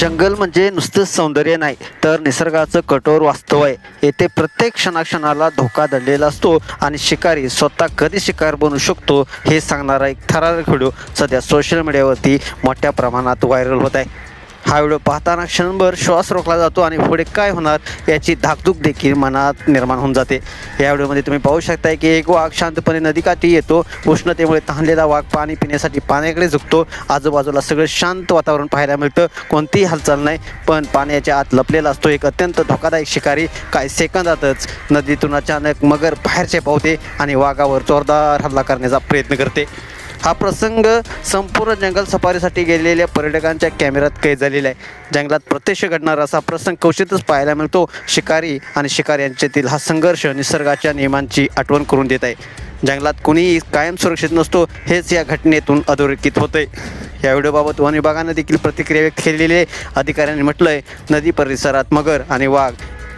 जंगल म्हणजे नुसतं सौंदर्य नाही तर निसर्गाचं कठोर वास्तव आहे. येथे प्रत्येक क्षणाक्षणाला धोका दडलेला असतो आणि शिकारी स्वतः कधी शिकार बनू शकतो हे सांगणारा एक थरारक व्हिडिओ सध्या सोशल मीडियावरती मोठ्या प्रमाणात व्हायरल होत आहे. हा व्हिडिओ पाहताना क्षणभर श्वास रोखला जातो आणि पुढे काय होणार याची धाकधूक देखील मनात निर्माण होऊन जाते. या व्हिडिओमध्ये तुम्ही पाहू शकताय की एक वाघ शांतपणे नदीकाठी येतो. उष्णतेमुळे तहानलेला वाघ पाणी पिण्यासाठी पाण्याकडे झुकतो. आजूबाजूला सगळं शांत वातावरण पाहायला मिळतं. कोणतीही हालचाल नाही पण पाण्याच्या आत लपलेला असतो एक अत्यंत धोकादायक शिकारी. काही सेकंदातच नदीतून अचानक मगर बाहेरचे पावते आणि वाघावर जोरदार हल्ला करण्याचा प्रयत्न करते. हा प्रसंग संपूर्ण जंगल सफारीसाठी गेलेल्या पर्यटकांच्या कॅमेऱ्यात कैद झालेला आहे. जंगलात प्रत्यक्ष घडणारा असा प्रसंग कौशितच पाहायला मिळतो. शिकारी आणि शिकार यांच्यातील हा संघर्ष निसर्गाच्या नियमांची आठवण करून देत आहे. जंगलात कोणीही कायम सुरक्षित नसतो हेच या घटनेतून अधोरेखित होते या व्हिडिओबाबत वन विभागानं देखील प्रतिक्रिया व्यक्त केलेली आहे. अधिकाऱ्यांनी म्हटलंय नदी परिसरात मगर आणि वाघ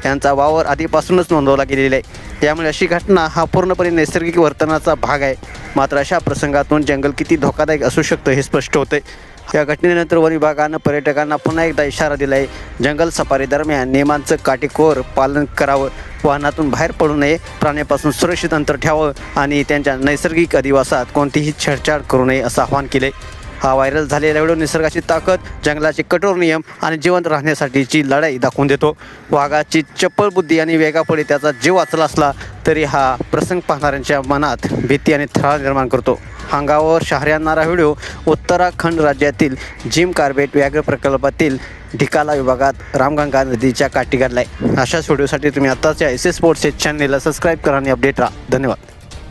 यांचा वावर आधीपासूनच नोंदवला गेलेला आहे. त्यामुळे अशी घटना हा पूर्णपणे नैसर्गिक वर्तनाचा भाग आहे. मात्र अशा प्रसंगातून जंगल किती धोकादायक असू शकतं हे स्पष्ट होते. या घटनेनंतर वन विभागानं पर्यटकांना पुन्हा एकदा इशारा दिला आहे जंगल सफारी दरम्यान नियमांचं काटेकोर पालन करावं वाहनातून बाहेर पडू नये प्राण्यापासून सुरक्षित अंतर ठेवावं आणि त्यांच्या नैसर्गिक अधिवासात कोणतीही छेडछाड करू नये असं आवाहन केले हा व्हायरल झालेला व्हिडिओ निसर्गाची ताकद जंगलाचे कठोर नियम आणि जिवंत राहण्यासाठीची लढाई दाखवून देतो. वाघाची चप्पल बुद्धी आणि वेगापुढे त्याचा जीव वाचला असला तरी हा प्रसंग पाहणाऱ्यांच्या मनात भीती आणि थरार निर्माण करतो. अंगावर शहरी व्हिडिओ उत्तराखंड राज्यातील जिम कार्बेट व्याघ्र प्रकल्पातील ढिकाला विभागात रामगंगा नदीच्या काठी घडलाय अशाच व्हिडिओसाठी तुम्ही आत्ताच्या एस एस स्पोर्ट्स चॅनलला सबस्क्राईब करा आणि अपडेट राहा. धन्यवाद.